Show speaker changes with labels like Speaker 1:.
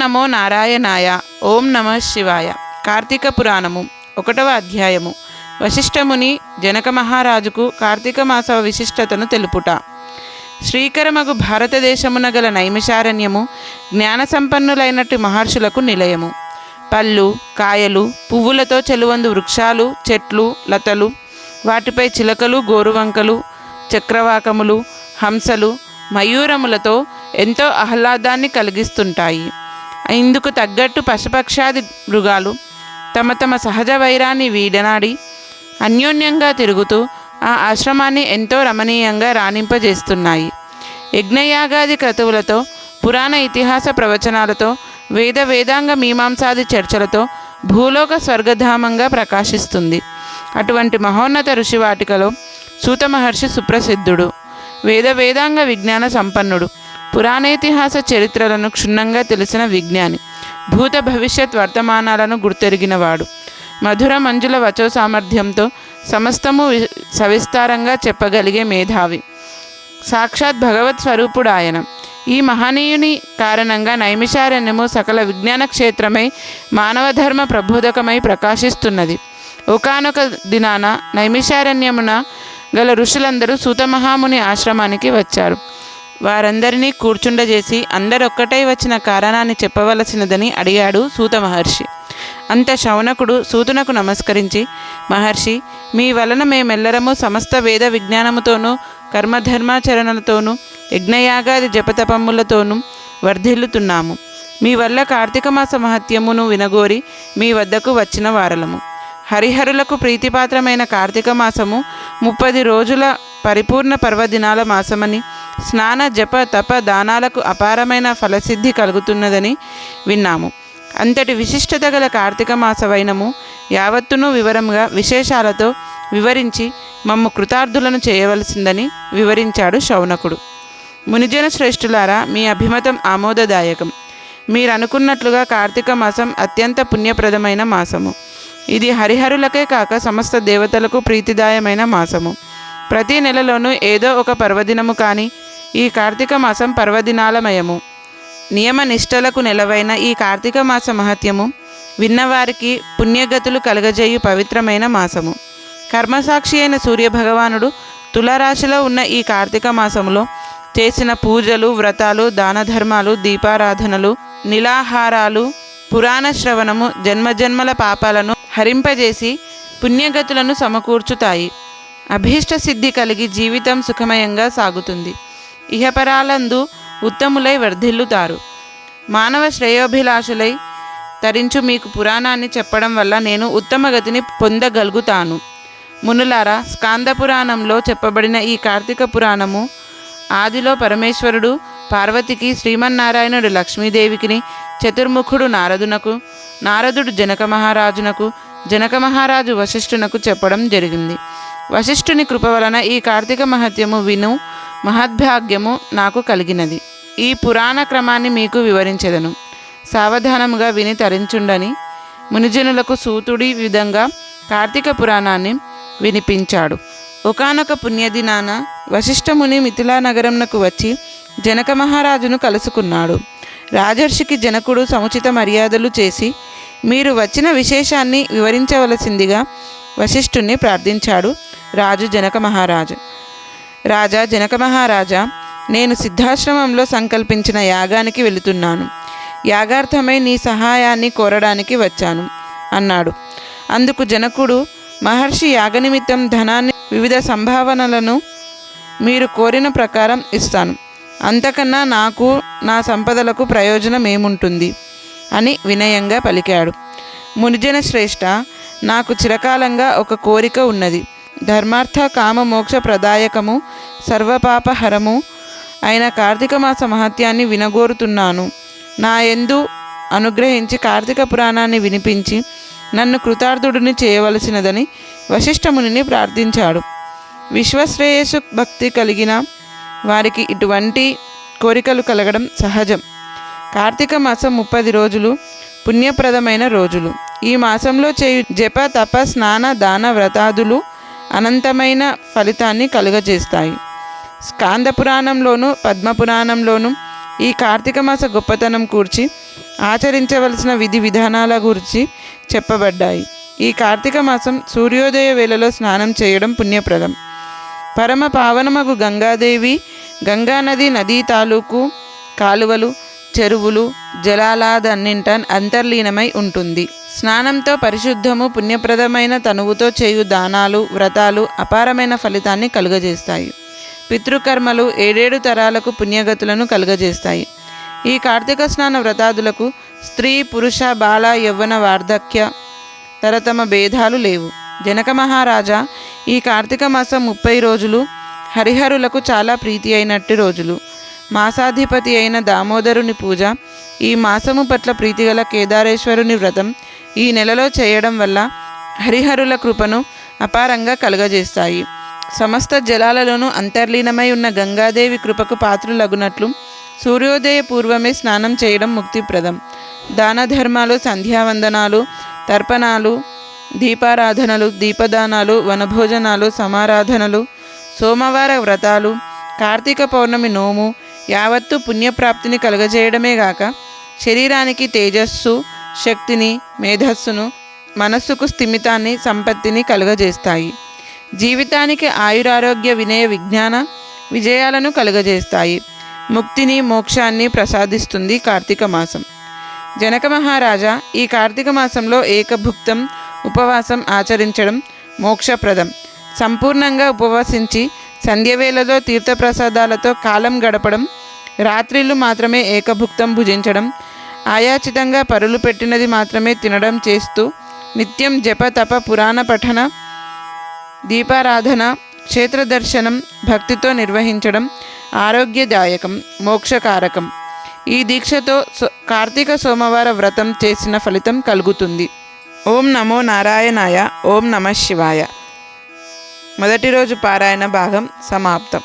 Speaker 1: నమో నారాయణాయ. ఓం నమ శివాయ. కార్తీక పురాణము ఒకటవ అధ్యాయము. వశిష్ఠముని జనక మహారాజుకు కార్తీక మాస విశిష్టతను తెలుపుట. శ్రీకరమగు భారతదేశమున గల నైమిషారణ్యము జ్ఞాన సంపన్నులైనట్టు మహర్షులకు నిలయము. పళ్ళు కాయలు పువ్వులతో చెలువందు వృక్షాలు చెట్లు లతలు వాటిపై చిలకలు గోరువంకలు చక్రవాకములు హంసలు మయూరములతో ఎంతో ఆహ్లాదాన్ని కలిగిస్తుంటాయి. ఇందుకు తగ్గట్టు పశుపక్షాది మృగాలు తమ తమ సహజ వైరాన్ని వీడనాడి అన్యోన్యంగా తిరుగుతూ ఆ ఆశ్రమాన్ని ఎంతో రమణీయంగా రాణింపజేస్తున్నాయి. యజ్ఞయాగాది క్రతువులతో పురాణ ఇతిహాస ప్రవచనాలతో వేద వేదాంగ మీమాంసాది చర్చలతో భూలోక స్వర్గధామంగా ప్రకాశిస్తుంది. అటువంటి మహోన్నత ఋషివాటికలో సూత మహర్షి సుప్రసిద్ధుడు వేద వేదాంగ విజ్ఞాన సంపన్నుడు పురాణేతిహాస చరిత్రలను క్షుణ్ణంగా తెలిసిన విజ్ఞాని భూత భవిష్యత్ వర్తమానాలను గుర్తెరిగినవాడు. మధుర మంజుల వచో సామర్థ్యంతో సమస్తము వి- సవిస్తారంగా చెప్పగలిగే మేధావి. సాక్షాత్ భగవత్ స్వరూపుడు ఆయన ఈ మహనీయుని కారణంగా నైమిషారణ్యము సకల విజ్ఞాన క్షేత్రమై మానవధర్మ ప్రబోధకమై ప్రకాశిస్తున్నది. ఒకానొక దినాన నైమిషారణ్యమున గల ఋషులందరూ సూతమహాముని ఆశ్రమానికి వచ్చారు. వారందరినీ కూర్చుండజేసి అందరొక్కటై వచ్చిన కారణాన్ని చెప్పవలసినదని అడిగాడు సూత మహర్షి. అంత శౌనకుడు సూతునకు నమస్కరించి మహర్షి మీ వలన మేమెల్లరము సమస్త వేద విజ్ఞానముతోనూ కర్మధర్మాచరణలతోనూ యజ్ఞయాగాది జపతపములతోనూ వర్ధిల్లుతున్నాము. మీ వల్ల కార్తీక మాస మహత్యమును వినగోరి మీ వద్దకు వచ్చిన వారలము. హరిహరులకు ప్రీతిపాత్రమైన కార్తీక మాసము ముప్పది రోజుల పరిపూర్ణ పర్వదినాల మాసమని స్నాన జప తప దానాలకు అపారమైన ఫలసిద్ధి కలుగుతున్నదని విన్నాము. అంతటి విశిష్టత గల కార్తీక మాస వైనము యావత్తును వివరంగా విశేషాలతో వివరించి మమ్ము కృతార్థులను చేయవలసిందని వివరించాడు శౌనకుడు. మునిజన శ్రేష్ఠులారా మీ అభిమతం ఆమోదదాయకం. మీరు అనుకున్నట్లుగా కార్తీక మాసం అత్యంత పుణ్యప్రదమైన మాసము. ఇది హరిహరులకే కాక సమస్త దేవతలకు ప్రీతిదాయమైన మాసము. ప్రతి నెలలోనూ ఏదో ఒక పర్వదినము కానీ ఈ కార్తీక మాసం పర్వదినాలమయము. నియమ నిష్టలకు నెలవైన ఈ కార్తీక మాస మహత్యము విన్నవారికి పుణ్యగతులు కలగజేయు పవిత్రమైన మాసము. కర్మసాక్షి అయిన సూర్యభగవానుడు తులారాశిలో ఉన్న ఈ కార్తీక మాసములో చేసిన పూజలు వ్రతాలు దానధర్మాలు దీపారాధనలు నిలాహారాలు పురాణ శ్రవణము జన్మజన్మల పాపాలను హరింపజేసి పుణ్యగతులను సమకూర్చుతాయి. అభీష్ట సిద్ధి కలిగి జీవితం సుఖమయంగా సాగుతుంది. ఇహపరాలందు ఉత్తములై వర్ధిల్లుతారు. మానవ శ్రేయోభిలాషులై తరించు మీకు పురాణాన్ని చెప్పడం వల్ల నేను ఉత్తమ గతిని పొందగలుగుతాను. మునులారా స్కాంద పురాణంలో చెప్పబడిన ఈ కార్తీక పురాణము ఆదిలో పరమేశ్వరుడు పార్వతికి శ్రీమన్నారాయణుడు లక్ష్మీదేవికిని చతుర్ముఖుడు నారదునకు నారదుడు జనక మహారాజునకు జనక మహారాజు వశిష్ఠునకు చెప్పడం జరిగింది. వశిష్ఠుని కృప వలన ఈ కార్తీక మహత్యము విను మహద్భాగ్యము నాకు కలిగినది. ఈ పురాణ క్రమాన్ని మీకు వివరించెదను. సావధానముగా విని తరించుండని మునిజనులకు సూతుడి విధంగా కార్తీక పురాణాన్ని వినిపించాడు. ఒకానొక పుణ్యదినాన వశిష్ఠముని మిథిలా నగరంనకు వచ్చి జనక మహారాజును కలుసుకున్నాడు. రాజర్షికి జనకుడు సముచిత మర్యాదలు చేసి మీరు వచ్చిన విశేషాన్ని వివరించవలసిందిగా వశిష్ఠుణ్ణి ప్రార్థించాడు. రాజు జనక మహారాజు. రాజా జనక మహారాజా నేను సిద్ధాశ్రమంలో సంకల్పించిన యాగానికి వెళుతున్నాను. యాగార్థమై నీ సహాయాన్ని కోరడానికి వచ్చాను అన్నాడు. అందుకు జనకుడు మహర్షి యాగనిమిత్తం ధనాన్ని వివిధ సంభావనలను మీరు కోరిన ప్రకారం ఇస్తాను. అంతకన్నా నాకు నా సంపదలకు ప్రయోజనం ఏముంటుంది అని వినయంగా పలికాడు. మునిజన శ్రేష్ఠ నాకు చిరకాలంగా ఒక కోరిక ఉన్నది. ధర్మార్థ కామ మోక్ష ప్రదాయకము సర్వపాపహరము అయిన కార్తీక మాస మహత్యాన్ని వినగోరుతున్నాను. నా ఎందు అనుగ్రహించి కార్తీక పురాణాన్ని వినిపించి నన్ను కృతార్థుడిని చేయవలసినదని వశిష్ఠమునిని ప్రార్థించాడు. విశ్వశ్రేయస్సు భక్తి కలిగిన వారికి ఇటువంటి కోరికలు కలగడం సహజం. కార్తీక మాసం ముప్పది రోజులు పుణ్యప్రదమైన రోజులు. ఈ మాసంలో చేయు జప తప స్నాన దాన వ్రతాదులు అనంతమైన ఫలితాన్ని కలుగజేస్తాయి. స్కాంద పురాణంలోను పద్మపురాణంలోను ఈ కార్తీక మాస గొప్పతనం కూర్చి ఆచరించవలసిన విధి విధానాల గురించి చెప్పబడ్డాయి. ఈ కార్తీక మాసం సూర్యోదయ వేళలో స్నానం చేయడం పుణ్యప్రదం. పరమ పావనమగు గంగాదేవి గంగానది నదీ తాలూకు కాలువలు చెరువులు జలాలాదన్నింట అంతర్లీనమై ఉంటుంది. స్నానంతో పరిశుద్ధము పుణ్యప్రదమైన తనువుతో చేయు దానాలు వ్రతాలు అపారమైన ఫలితాన్ని కలుగజేస్తాయి. పితృకర్మలు ఏడేడు తరాలకు పుణ్యగతులను కలుగజేస్తాయి. ఈ కార్తీక స్నాన వ్రతాదులకు స్త్రీ పురుష బాల యవ్వన వార్ధక్య తరతమ భేదాలు లేవు. జనక మహారాజా ఈ కార్తీక మాసం ముప్పై రోజులు హరిహరులకు చాలా ప్రీతి అయినట్టు రోజులు. మాసాధిపతి అయిన దామోదరుని పూజ ఈ మాసము పట్ల ప్రీతిగల కేదారేశ్వరుని వ్రతం ఈ నెలలో చేయడం వల్ల హరిహరుల కృపను అపారంగా కలుగజేస్తాయి. సమస్త జలాలలోనూ అంతర్లీనమై ఉన్న గంగాదేవి కృపకు పాత్రులగునట్లు సూర్యోదయ పూర్వమే స్నానం చేయడం ముక్తిప్రదం. దాన ధర్మాలు సంధ్యావందనాలు తర్పణాలు దీపారాధనలు దీపదానాలు వనభోజనాలు సమారాధనలు సోమవార వ్రతాలు కార్తీక పౌర్ణమి నోము యావత్తు పుణ్యప్రాప్తిని కలుగజేయడమే గాక శరీరానికి తేజస్సు శక్తిని మేధస్సును మనస్సుకు స్థిమితాన్ని సంపత్తిని కలుగజేస్తాయి. జీవితానికి ఆయురారోగ్య వినయ విజ్ఞాన విజయాలను కలుగజేస్తాయి. ముక్తిని మోక్షాన్ని ప్రసాదిస్తుంది కార్తీక మాసం. జనక మహారాజా ఈ కార్తీక మాసంలో ఏకభుక్తం ఉపవాసం ఆచరించడం మోక్షప్రదం. సంపూర్ణంగా ఉపవసించి సంధ్యవేళలో తీర్థప్రసాదాలతో కాలం గడపడం రాత్రిళ్ళు మాత్రమే ఏకభుక్తం భుజించడం ఆయాచితంగా పరులు పెట్టినది మాత్రమే తినడం చేస్తూ నిత్యం జప తప పురాణ పఠన దీపారాధన క్షేత్ర దర్శనం భక్తితో నిర్వహించడం ఆరోగ్యదాయకం మోక్షకారకం. ఈ దీక్షతో సో- కార్తీక సోమవార వ్రతం చేసిన ఫలితం కలుగుతుంది. ఓం నమో నారాయణాయ ఓం నమ శివాయ. మొదటి రోజు పారాయణ భాగం సమాప్తం.